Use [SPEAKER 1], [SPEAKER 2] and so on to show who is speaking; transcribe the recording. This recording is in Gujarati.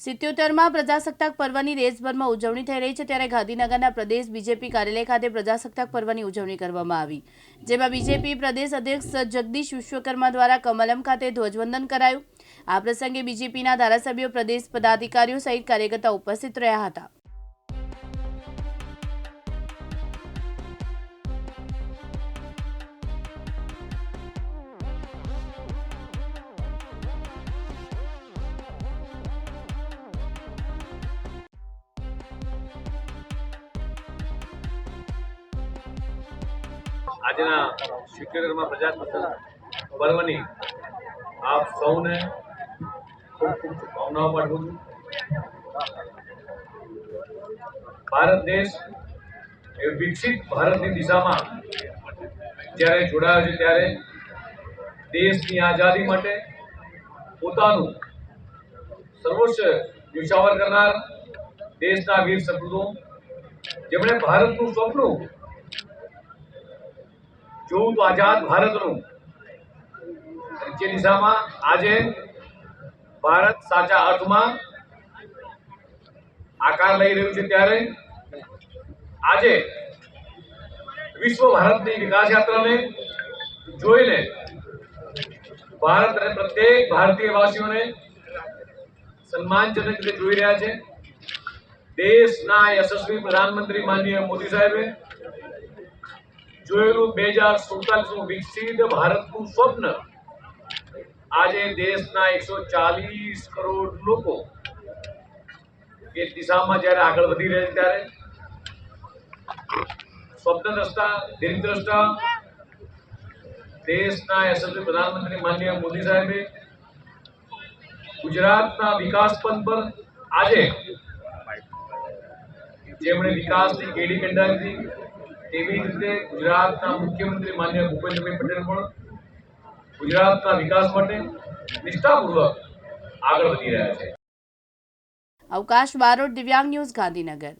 [SPEAKER 1] સિત્યોતેરમાં પ્રજાસત્તાક પર્વની દેશભરમાં ઉજવણી થઈ રહી છે ત્યારે ગાંધીનગરના પ્રદેશ બીજેપી કાર્યાલય ખાતે પ્રજાસત્તાક પર્વની ઉજવણી કરવામાં આવી, જેમાં બીજેપી પ્રદેશ અધ્યક્ષ જગદીશ વિશ્વકર્મા દ્વારા કમલમ ખાતે ધ્વજવંદન કરાયું. આ પ્રસંગે બીજેપીના ધારાસભ્યો, પ્રદેશ પદાધિકારીઓ સહિત કાર્યકર્તા ઉપસ્થિત રહ્યા હતા.
[SPEAKER 2] આજના સિત્યોતેરમાં પ્રજાતંત્ર પર્વની આપ સૌને ખૂબ ખૂબ શુભકામનાઓ પાઠવું છું. ભારત દેશ એ વિકસિત ભારતની દિશામાં જ્યારે જોડાયો છે ત્યારે દેશની આઝાદી માટે પોતાનું સર્વોચ્ચ ન્યોછાવર કરનાર દેશના વીર સપૂતો જેમણે ભારતનું સ્વપ્ન તો આઝાદ ભારતનું. જે દિશામાં આજે ભારત સાચા અર્થમાં આકાર લઈ રહ્યું છે ત્યારે આજે વિશ્વ ભારતની વિકાસ યાત્રાને જોઈને ભારત અને પ્રત્યેક ભારતીય વાસીઓને સન્માનજનક રીતે જોઈ રહ્યા છે. દેશના યશસ્વી પ્રધાનમંત્રી માનનીય મોદી સાહેબે જોયેલું બે હજાર સુડતાલીસનું વિકસિત ભારતનું સ્વપ્ન. આજે દેશના એકસો ચાલીસ કરોડ લોકો એ દિશામાં જ્યારે આગળ વધી રહ્યા છે ત્યારે સ્વપ્નદ્રષ્ટા દિનદ્રષ્ટા દેશના યશસ્વી પ્રધાનમંત્રી માનનીય મોદી સાહેબે ગુજરાતના વિકાસ પંથ પર આજે જેમણે વિકાસની કેડી કંડારી હતી તેવી જ રીતે ગુજરાતના મુખ્યમંત્રી માન્ય ભૂપેન્દ્રભાઈ પટેલ પણ ગુજરાતના વિકાસ માટે નિષ્ઠાપૂર્વક આગળ વધી રહ્યા છે.
[SPEAKER 1] અવકાશ બારોટ, દિવ્યાંગ ન્યૂઝ ગાંધીનગર.